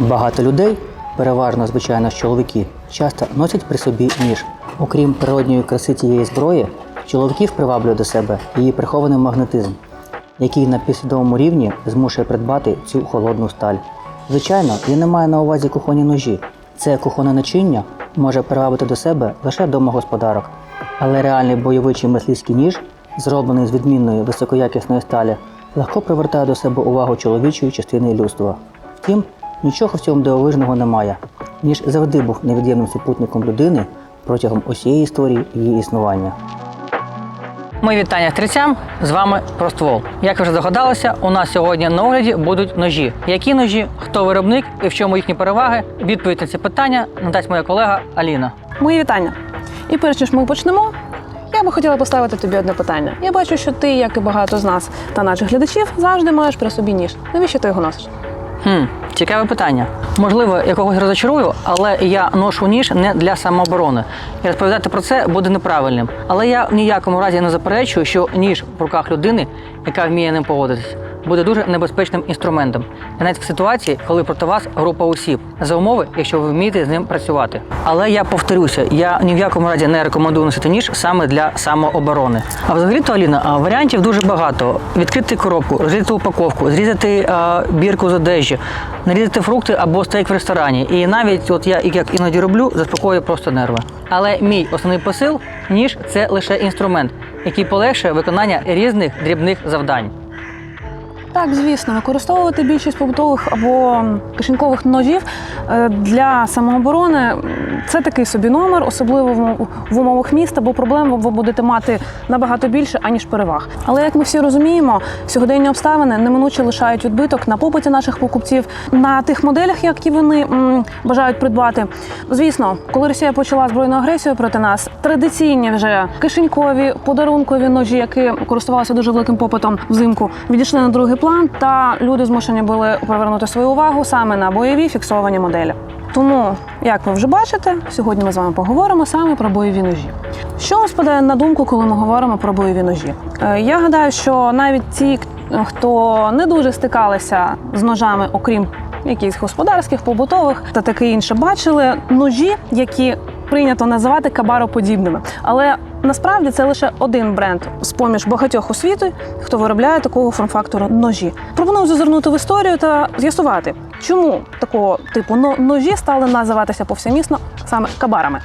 Багато людей, переважно звичайно чоловіки, часто носять при собі ніж. Окрім природньої краси цієї зброї, чоловіків приваблює до себе її прихований магнетизм, який на підсвідомому рівні змушує придбати цю холодну сталь. Звичайно, я не маю на увазі кухонні ножі. Це кухонне начиння може привабити до себе лише домогосподарок, але реальний бойовий чи мисливський ніж, зроблений з відмінної високоякісної сталі, легко привертає до себе увагу чоловічої частини людства. Втім, нічого в цьому дивовижного немає. Ніж завжди був невід'ємним супутником людини протягом усієї історії її існування. Мої вітання стрільцям, з вами Проствол. Як ви вже здогадалися, у нас сьогодні на огляді будуть ножі. Які ножі, хто виробник і в чому їхні переваги? Відповідь на ці питання надасть моя колега Аліна. Мої вітання. І перш ніж ми почнемо, я би хотіла поставити тобі одне питання. Я бачу, що ти, як і багато з нас та наших глядачів, завжди маєш при собі ніж. Навіщо ти його носиш? Хм, цікаве питання. Можливо, я когось розочарую, але я ношу ніж не для самооборони. І розповідати про це буде неправильним. Але я в ніякому разі не заперечую, що ніж в руках людини, яка вміє ним поводитись, буде дуже небезпечним інструментом. Навіть в ситуації, коли проти вас група осіб, за умови, якщо ви вмієте з ним працювати. Але я повторюся, я ні в якому разі не рекомендую носити ніж саме для самооборони. А взагалі-то, Аліна, варіантів дуже багато: відкрити коробку, розрізати упаковку, зрізати а, бірку з одежі, нарізати фрукти або стейк в ресторані. І навіть, от я як іноді роблю, заспокоює просто нерви. Але мій основний посил ніж це лише інструмент, який полегшує виконання різних дрібних завдань. Так, звісно, використовувати більшість побутових або кишенькових ножів е, для самооборони це такий собі номер, особливо в умовах міста, бо проблем ви будете мати набагато більше, аніж переваг. Але як ми всі розуміємо, сьогоденні обставини неминуче лишають відбиток на попиті наших покупців на тих моделях, які вони м, бажають придбати. Звісно, коли Росія почала збройну агресію проти нас, традиційні вже кишенькові, подарункові ножі, які користувалися дуже великим попитом взимку, відійшли на другий план, та люди змушені були привернути свою увагу саме на бойові фіксовані моделі. Тому, як ви вже бачите, сьогодні ми з вами поговоримо саме про бойові ножі. Що вам спадає на думку, коли ми говоримо про бойові ножі? Е, Я гадаю, що навіть ті, хто не дуже стикалися з ножами, окрім якихось господарських, побутових та таке інше, бачили ножі, які прийнято називати кабароподібними. Але насправді це лише один бренд з поміж багатьох у світі, хто виробляє такого форм-фактору ножі. Пропоную зазирнути в історію та з'ясувати, чому такого типу но- ножі стали називатися повсямісно саме кабарами.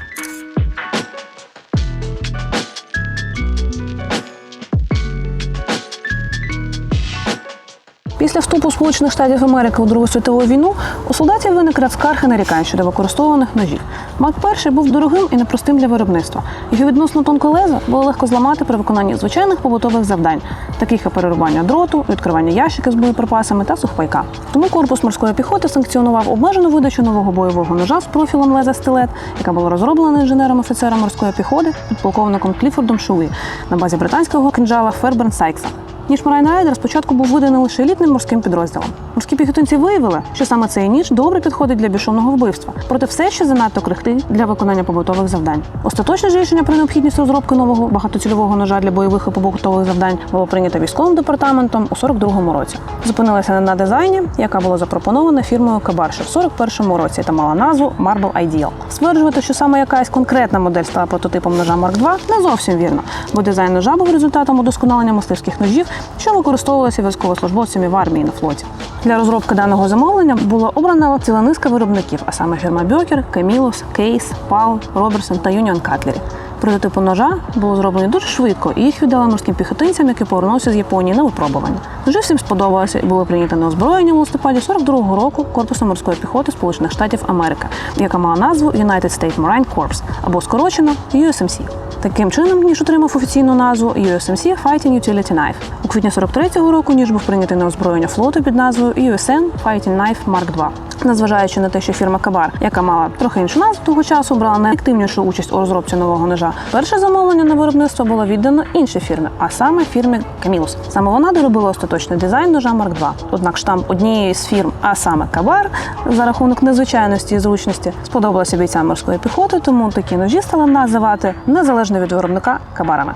Після вступу Сполучених Штатів Америки у Другу світову війну у солдатів виник ряд скарг нарікань щодо використовуваних ножів. Мак І був дорогим і непростим для виробництва. Його відносно тонке лезо було легко зламати при виконанні звичайних побутових завдань, таких як перерубання дроту, відкривання ящиків з боєприпасами та сухпайка. Тому корпус морської піхоти санкціонував обмежену видачу нового бойового ножа з профілем леза стилет, яка була розроблена інженером-офіцером морської піхоти підполковником Кліфордом Шуї на базі британського кинджала Ферберн Сайкса. Ніж Марайна Райдер спочатку був виданий лише елітним морським підрозділом. Морські піхотинці виявили, що саме цей ніж добре підходить для бішовного вбивства, проте все ще занадто крихтий для виконання побутових завдань. Остаточне ж рішення про необхідність розробки нового багатоцільового ножа для бойових і побутових завдань було прийнято військовим департаментом у 42-му році. Зупинилися на дизайні, яка була запропонована фірмою Кабар в 41-му році та мала назву Marble Ideal. Стверджувати, що саме якась конкретна модель стала прототипом ножа Марк II, не зовсім вірно, бо дизайн ножа був результатом удосконалення мисливських ножів, що використовувалися військовослужбовцями в армії на флоті. Для розробки даного замовлення була обрана ціла низка виробників, а саме фірма Бьокер, Камілос, Кейс, Пал, Роберсон та Юніон Катлері. Прототипу ножа було зроблені дуже швидко, і їх віддали морським піхотинцям, які повернулися з Японії на випробування. Ножі всім сподобалося і були прийняті на озброєння в листопаді 42-го року корпусом морської піхоти Сполучених Штатів Америки, яка мала назву United States Marine Corps або скорочено USMC. Таким чином, ніж отримав офіційну назву USMC Fighting Utility Knife. У квітні 43-го року ніж був прийнятий на озброєння флоту під назвою USN Fighting Knife Mark II. Незважаючи на те, що фірма Кабар, яка мала трохи іншу назву того часу, брала найактивнішу участь у розробці нового ножа. Перше замовлення на виробництво було віддано іншій фірмі, а саме фірмі Камілус. Саме вона доробила остаточний дизайн ножа Марк II. Однак штамп однієї з фірм, а саме Кабар, за рахунок незвичайності і зручності, сподобалося бійцям морської піхоти, тому такі ножі стали називати незалежно від виробника кабарами.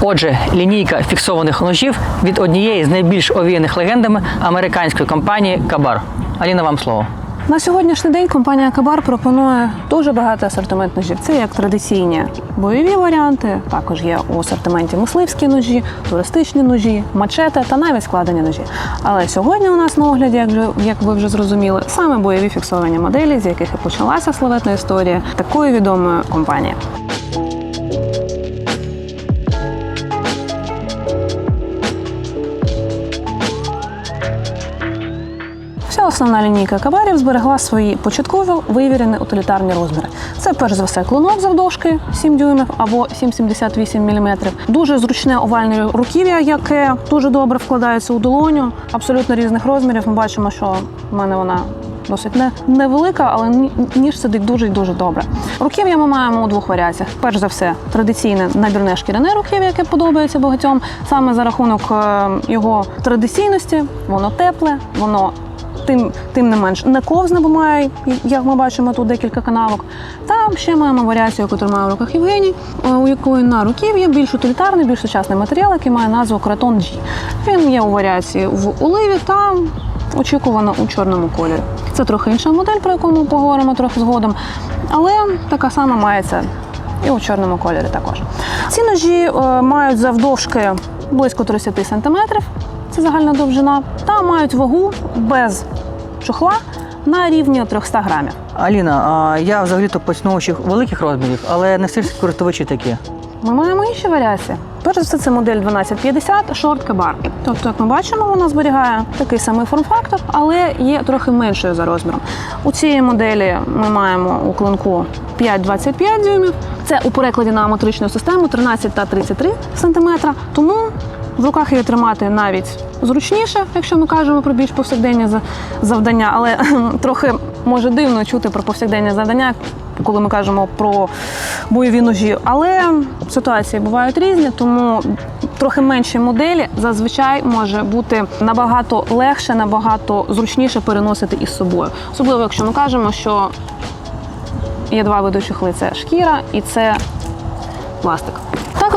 Отже, лінійка фіксованих ножів від однієї з найбільш овіяних легендами американської компанії Кабар. Аліна, вам слово. На сьогоднішній день компанія Кабар пропонує дуже багато асортимент ножів. Це як традиційні бойові варіанти, також є у асортименті мисливські ножі, туристичні ножі, мачети та навіть складені ножі. Але сьогодні у нас на огляді, як, як ви вже зрозуміли, саме бойові фіксовані моделі, з яких і почалася славетна історія такої відомої компанії. Основна лінійка кабарів зберегла свої початкові вивірені утилітарні розміри. Це перш за все клинок завдовжки 7 дюймів або 7,78 мм. Дуже зручне овальне руків'я, яке дуже добре вкладається у долоню, абсолютно різних розмірів. Ми бачимо, що в мене вона. Досить не, невелика, але ніж сидить дуже і дуже добре. Руків'я ми маємо у двох варіаціях. Перш за все, традиційне набірне шкіряне руків'я, яке подобається багатьом, саме за рахунок е, його традиційності. Воно тепле, воно тим, тим не менш не ковзне, бо має, як ми бачимо, тут декілька канавок. Та ще маємо варіацію, яку тримає в руках Євгеній, е, у якої на руків'ї більш утилітарний, більш сучасний матеріал, який має назву Кратон G. Він є у варіації в оливі та очікувано у чорному кольорі. Це трохи інша модель, про яку ми поговоримо трохи згодом, але така сама мається і у чорному кольорі також. Ці ножі е, мають завдовжки близько 30 см, це загальна довжина, та мають вагу без чохла на рівні 300 грамів. Аліна, а я взагалі-то поціновувачів великих розмірів, але не всі користувачі такі. Ми маємо інші варіації. Перш за все, це модель 1250 Short Cabar. Тобто, як ми бачимо, вона зберігає такий самий форм-фактор, але є трохи меншою за розміром. У цієї моделі ми маємо у клинку 5,25 дюймів. Це у перекладі на метричну систему 13 та 33 см. Тому в руках її тримати навіть зручніше, якщо ми кажемо про більш повсякденні завдання, але трохи може дивно чути про повсякденні завдання, коли ми кажемо про бойові ножі. Але ситуації бувають різні, тому трохи менші моделі зазвичай може бути набагато легше, набагато зручніше переносити із собою. Особливо, якщо ми кажемо, що є два види чохли: це шкіра і це пластик.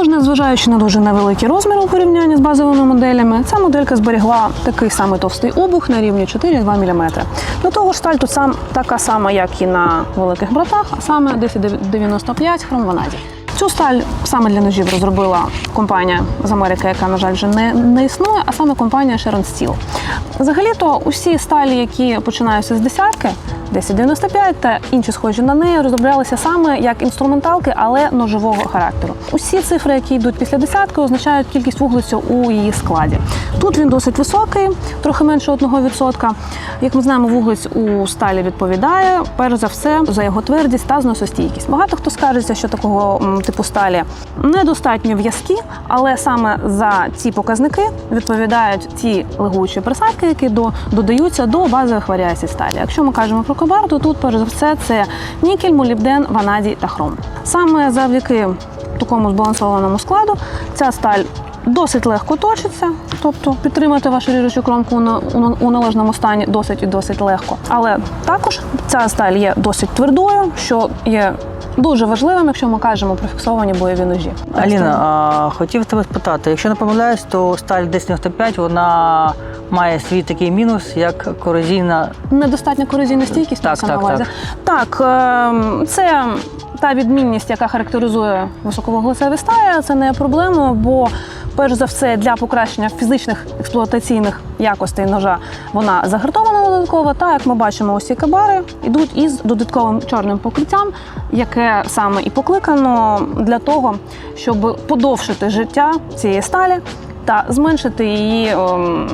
Також, незважаючи на дуже невеликі розміри у порівнянні з базовими моделями, ця моделька зберігла такий самий товстий обух на рівні 4,2 мм. До того ж, сталь тут сам така сама, як і на великих братах, а саме 1095 хромванадій. Цю сталь саме для ножів розробила компанія з Америки, яка, на жаль, вже не, не існує, а саме компанія Sharon Steel. Взагалі-то усі сталі, які починаються з десятки, 1095 та інші схожі на неї, розроблялися саме як інструменталки, але ножового характеру. Усі цифри, які йдуть після десятки, означають кількість вуглецю у її складі. Тут він досить високий, трохи менше 1%. Як ми знаємо, вуглець у сталі відповідає перш за все за його твердість та зносостійкість. Багато хто скаржиться, що такого типу сталі недостатньо в'язкі, але саме за ці показники відповідають ті легучі присадки, які до, додаються до базових варіацій сталі. Якщо ми кажемо про то тут перш за все це нікель, молібден, ванадій та хром. Саме завдяки такому збалансованому складу ця сталь досить легко точиться, тобто підтримати вашу ріжучу кромку на- у, належному стані досить і досить легко. Але також ця сталь є досить твердою, що є дуже важливим, якщо ми кажемо про фіксовані бойові ножі. Аліна, а, хотів тебе спитати, якщо не помиляюсь, то сталь 1095 вона має свій такий мінус, як корозійна. недостатня корозійна стійкість Так, на так. Так, ем, це та відмінність, яка характеризує високовуглецеві стаї, це не є проблемою, бо перш за все для покращення фізичних експлуатаційних якостей ножа вона загартована додатково. Та як ми бачимо, усі кабари йдуть із додатковим чорним покриттям, яке саме і покликано для того, щоб подовшити життя цієї сталі та зменшити її. ем,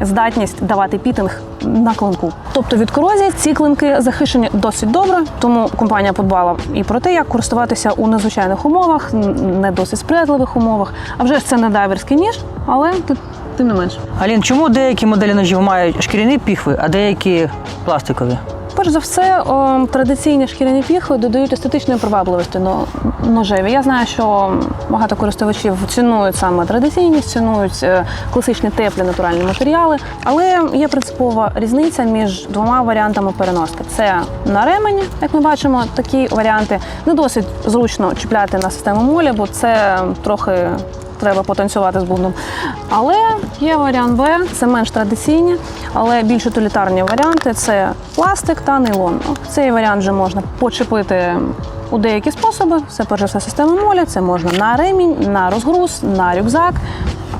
здатність давати пітинг на клинку. Тобто від корозії ці клинки захищені досить добре, тому компанія подбала і про те, як користуватися у незвичайних умовах, не досить сприятливих умовах. А вже ж це не дайверський ніж, але ти- тим не менш. Алін, чому деякі моделі ножів мають шкіряні піхви, а деякі пластикові? Перш за все, о, традиційні шкіряні піхви додають естетичної привабливості но- ножеві. Я знаю, що багато користувачів цінують саме традиційність, цінують е, класичні теплі натуральні матеріали. Але є принципова різниця між двома варіантами переноски. Це на ремені, як ми бачимо, такі варіанти не досить зручно чіпляти на систему молі, бо це трохи треба потанцювати з бубном. Але є варіант Б, це менш традиційні, але більш утилітарні варіанти це пластик та нейлон. Цей варіант вже можна почепити у деякі способи. Це перш все система моля, це можна на ремінь, на розгруз, на рюкзак.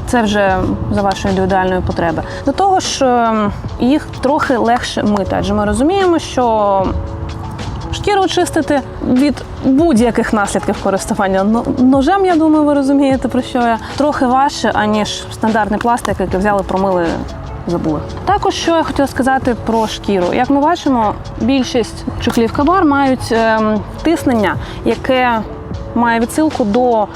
Це вже за вашої індивідуальної потреби. До того ж, ем, їх трохи легше мити, адже ми розуміємо, що шкіру чистити від будь-яких наслідків користування ножем, я думаю, ви розумієте, про що я трохи важче, аніж стандартний пластик, який взяли, промили. Забули. Також що я хотіла сказати про шкіру. Як ми бачимо, більшість чохлів кабар мають ем, тиснення, яке має відсилку до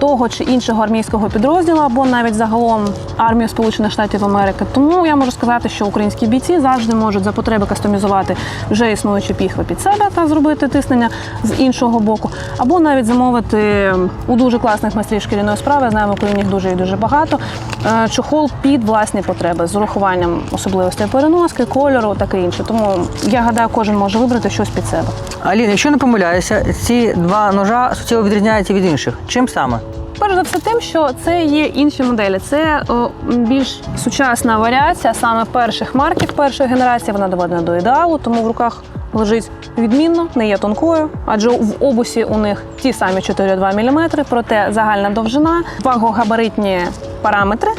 того чи іншого армійського підрозділу, або навіть загалом армію Сполучених Штатів Америки. Тому я можу сказати, що українські бійці завжди можуть за потреби кастомізувати вже існуючі піхви під себе та зробити тиснення з іншого боку, або навіть замовити у дуже класних майстрів шкіряної справи. Знаємо, коли їх дуже і дуже багато. Е, Чохол під власні потреби з урахуванням особливостей переноски, кольору, таке інше. Тому я гадаю, кожен може вибрати щось під себе. Алін, якщо не помиляюся, ці два ножа суттєво відрізняються від інших. Чим саме? Перш за все, тим, що це є інші моделі. Це о, більш сучасна варіація саме перших марків першої генерації. Вона доведена до ідеалу, тому в руках лежить відмінно, не є тонкою, адже в обусі у них ті самі 4,2 мм, проте загальна довжина, вагогабаритні параметри.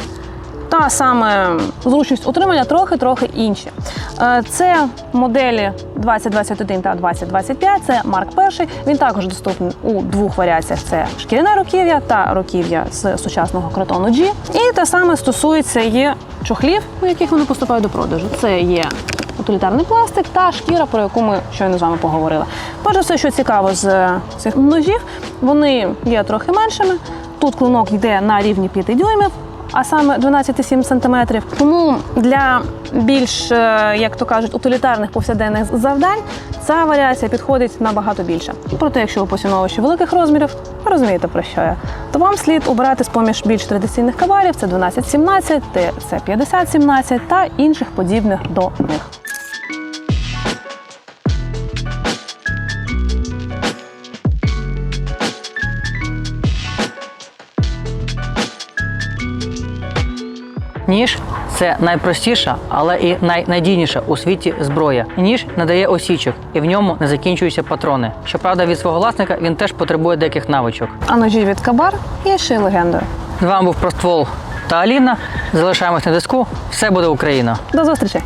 Та саме зручність утримання трохи-трохи інші. Е, Це моделі 2021 та 2025, це Марк І. Він також доступний у двох варіаціях: це шкіряне руків'я та руків'я з сучасного кротону G. І те саме стосується є чохлів, у яких вони поступають до продажу. Це є утилітарний пластик та шкіра, про яку ми щойно з вами поговорили. Перше все, що цікаво з е, цих ножів, вони є трохи меншими. Тут клинок йде на рівні 5 дюймів а саме 12,7 см. Тому для більш, е, як то кажуть, утилітарних повсякденних завдань ця варіація підходить набагато більше. Проте, якщо ви поціновувачі великих розмірів, розумієте про що я, то вам слід обирати з поміж більш традиційних кабарів: це 12-17, це 50-17 та інших подібних до них. Ніж це найпростіша, але і найнадійніша у світі зброя. Ніж надає осічок, і в ньому не закінчуються патрони. Щоправда, від свого власника він теж потребує деяких навичок. А ножі від кабар є ще й легендою. З вами був Проствол та Аліна. Залишаємось на диску. Все буде Україна. До зустрічі!